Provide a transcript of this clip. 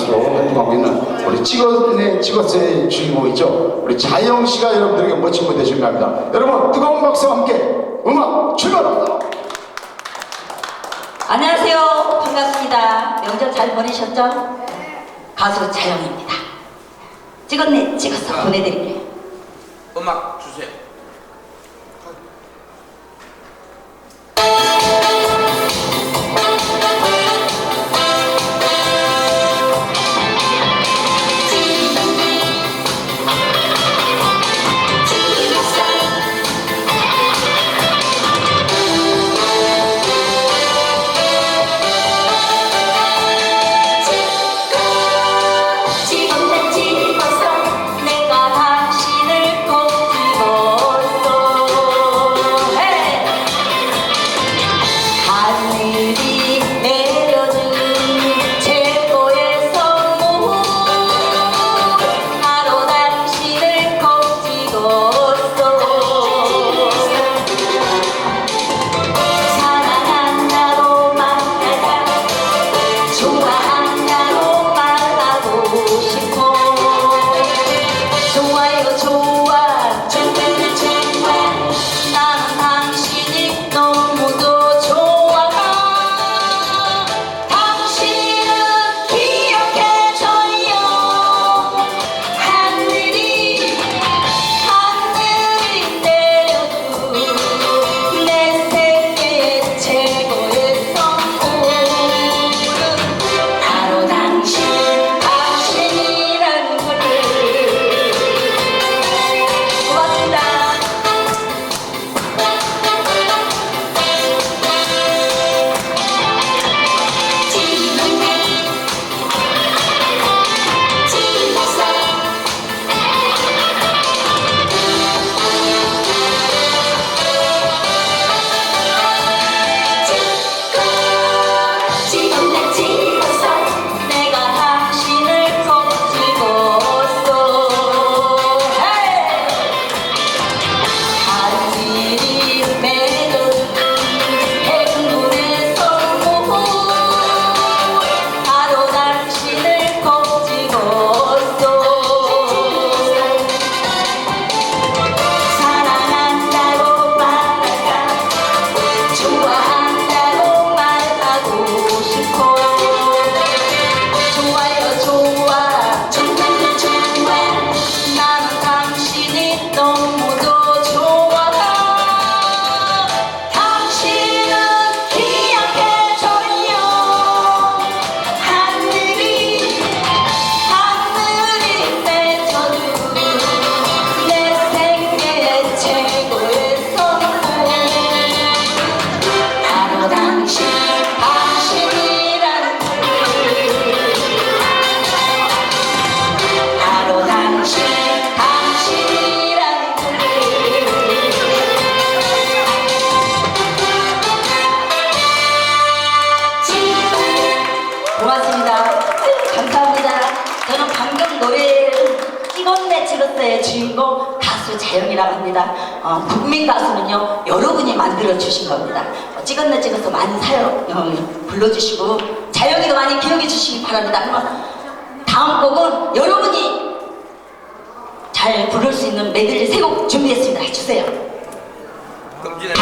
가수로 활동하고 있는 우리 찍었네 찍었어의 주인공이죠. 우리 자영 씨가 여러분들에게 멋진 무대 준비합니다. 여러분 뜨거운 박수와 함께 음악 출발합니다. 안녕하세요. 반갑습니다. 명절 잘 보내셨죠? 가수 자영입니다. 찍었네, 찍어서 보내드릴게요. 음악 찍었어의 주인공 가수 자영이라고 합니다. 어, 국민 가수는요 여러분이 만들어 주신 겁니다. 어, 찍었네 찍어서 많이 사요. 어, 불러주시고 자영이도 많이 기억해 주시기 바랍니다. 그럼 다음 곡은 여러분이 잘 부를 수 있는 메들리 세 곡 준비했습니다. 해주세요. 금지는